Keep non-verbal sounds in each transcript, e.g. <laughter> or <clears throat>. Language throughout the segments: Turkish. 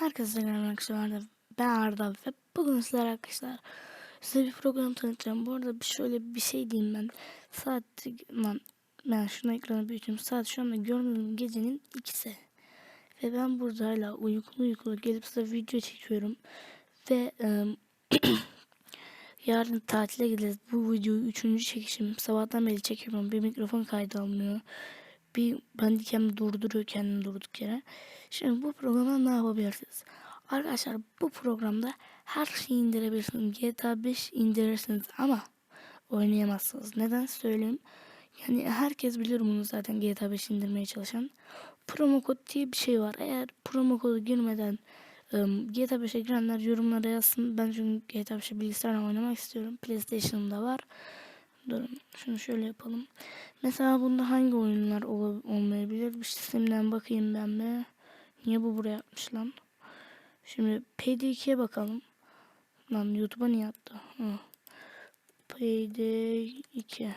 Herkese selam arkadaşlar. Ben Arda ve bugün sizler arkadaşlar size bir program tanıtacağım. Bu arada şöyle bir şey diyeyim ben. Saat lan ben şunu ekranı büyüteyim. Saat şu anda gördüğüm gecenin ikisi. Ve ben burada hala uykulu uykulu gelip size video çekiyorum. Ve ım, <clears throat> yarın tatile gideceğiz. Bu videoyu üçüncü çekişim. Sabahtan beri çekiyorum. Bir mikrofon kaydı almıyor. Bir bandicam durduruyor kendini durduk yere. Şimdi bu programda ne yapabilirsiniz? Arkadaşlar bu programda her şeyi indirebilirsiniz. GTA 5 indirirsiniz ama oynayamazsınız. Neden söyleyeyim? Yani herkes bilir bunu zaten GTA 5 indirmeye çalışan. Promo kod diye bir şey var. Eğer promo kodu girmeden ım, GTA 5'e girenler yorumlara yazsın. Ben çünkü GTA 5'e bilgisayarla oynamak istiyorum. PlayStation'da var. Durun şunu şöyle yapalım. Mesela bunda hangi oyunlar ol- olmayabilir? Bir sistemden bakayım ben de. Niye bu buraya atmış lan? Şimdi PD2'ye bakalım. Lan YouTube'a niye attı? Hı. PD2.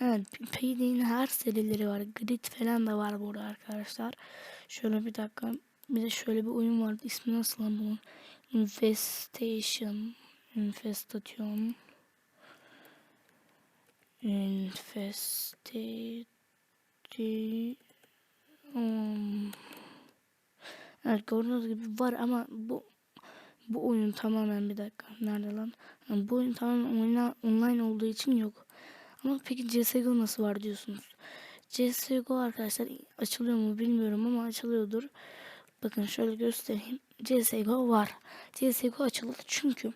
Evet PD'nin her serileri var. Grid falan da var burada arkadaşlar. Şöyle bir dakika. Bir de şöyle bir oyun vardı. İsmi nasıl lan bunun? Infestation. Infestation. Infestation. Evet gördüğünüz gibi var ama bu bu oyun tamamen bir dakika. Nerede lan? Yani bu oyun tamamen oyna, online olduğu için yok. Ama peki CSGO nasıl var diyorsunuz. CSGO arkadaşlar açılıyor mu bilmiyorum ama açılıyordur. Bakın şöyle göstereyim. CSGO var. CSGO açıldı çünkü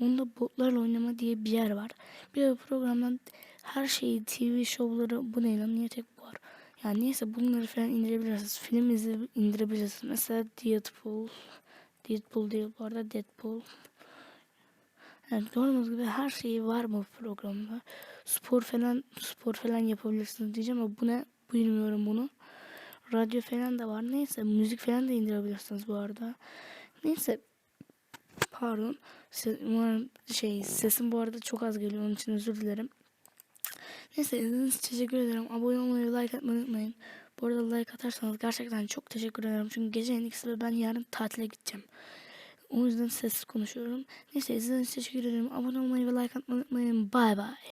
onda botlarla oynama diye bir yer var. Bir de programdan her şeyi TV şovları bu ne niye tek bu var? Yani neyse bunları falan indirebilirsiniz. Film izle, indirebilirsiniz. Mesela Deadpool. Deadpool değil bu arada Deadpool. Yani gördüğünüz gibi her şeyi var bu programda. Spor falan spor falan yapabilirsiniz diyeceğim ama bu bilmiyorum bunu. Radyo falan da var. Neyse müzik falan da indirebilirsiniz bu arada. Neyse pardon. Umarım şey sesim bu arada çok az geliyor onun için özür dilerim. Neyse izlediğiniz için teşekkür ederim. Abone olmayı, like atmayı unutmayın. Bu arada like atarsanız gerçekten çok teşekkür ederim. Çünkü gecenin ikisi ve ben yarın tatile gideceğim. O yüzden sessiz konuşuyorum. Neyse izlediğiniz için teşekkür ederim. Abone olmayı ve like atmayı unutmayın. Bye bye.